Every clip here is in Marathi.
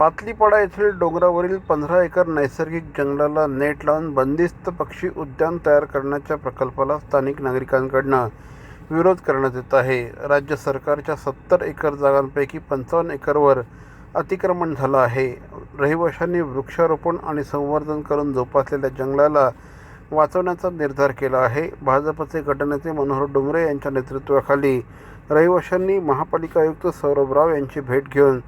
पातलीपाडा येथील डोंगरावरील पंधरा एकर नैसर्गिक जंगलाला नेट लावून बंदिस्त पक्षी उद्यान तयार करण्याच्या प्रकल्पाला स्थानिक नागरिकांकडनं विरोध करण्यात येत आहे. राज्य सरकारच्या सत्तर एकर जागांपैकी पंचावन्न एकरवर अतिक्रमण झालं आहे. रहिवाशांनी वृक्षारोपण आणि संवर्धन करून जोपासलेल्या जंगलाला वाचवण्याचा निर्धार केला आहे. भाजपचे गटनेते मनोहर डोंगरे यांच्या नेतृत्वाखाली रहिवाशांनी महापालिका आयुक्त सौरभ राव यांची भेट घेऊन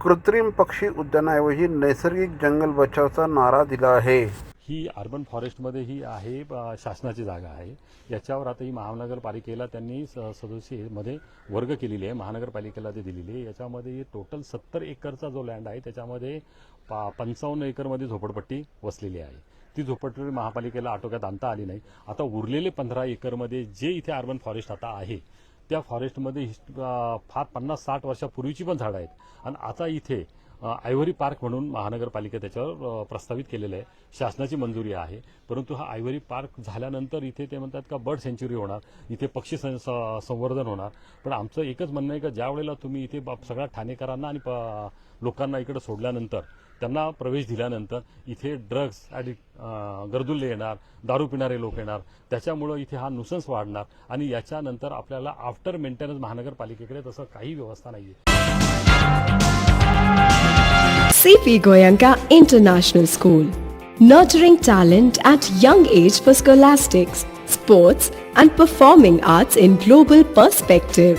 कृत्रिम पक्षी उद्यानाऐवजी नैसर्गिक जंगल बचावचा नारा दिला आहे. ही अर्बन फॉरेस्टमध्ये ही आहे शासनाची जागा आहे. याच्यावर आता ही महानगरपालिकेला त्यांनी स- सदस्यमध्ये वर्ग केलेली आहे महानगरपालिकेला ते दिलेली आहे. याच्यामध्ये टोटल सत्तर एकरचा जो लँड आहे त्याच्यामध्ये पा पंचावन्न एकरमध्ये झोपडपट्टी वसलेली आहे. ती झोपडपट्टी महापालिकेला आटोक्यात आणता आली नाही. आता उरलेले पंधरा एकरमध्ये जे इथे अर्बन फॉरेस्ट आता आहे त्या फॉरेस्टमध्ये हिस्ट- फार पन्नास साठ वर्षापूर्वीची पण झाडं आहेत. आणि आता इथे आयव्हरी पार्क म्हणून महानगरपालिका त्याच्यावर प्रस्तावित केलेलं आहे. शासनाची मंजुरी आहे. परंतु हा आयव्हरी पार्क झाल्यानंतर इथे ते म्हणतात का बर्ड सेंच्युरी होणार इथे पक्षी सं- स- संवर्धन होणार. पण आमचं एकच म्हणणं आहे का ज्या वेळेला तुम्ही इथे सगळ्या ठाणेकरांना आणि प- लोकांना इकडे सोडल्यानंतर त्यांना प्रवेश दिल्यानंतर इथे ड्रग्स ॲडिक्ट गर्दुल्ले येणार दारू पिणारे लोक येणार. त्याच्यामुळं इथे हा नुसन्स वाढणार आणि याच्यानंतर आपल्याला आफ्टर मेंटेनन्स महानगरपालिकेकडे तसं काही व्यवस्था नाही आहे CP Goyanka international school Nurturing talent at young age for scholastics, sports, and performing arts in global perspective.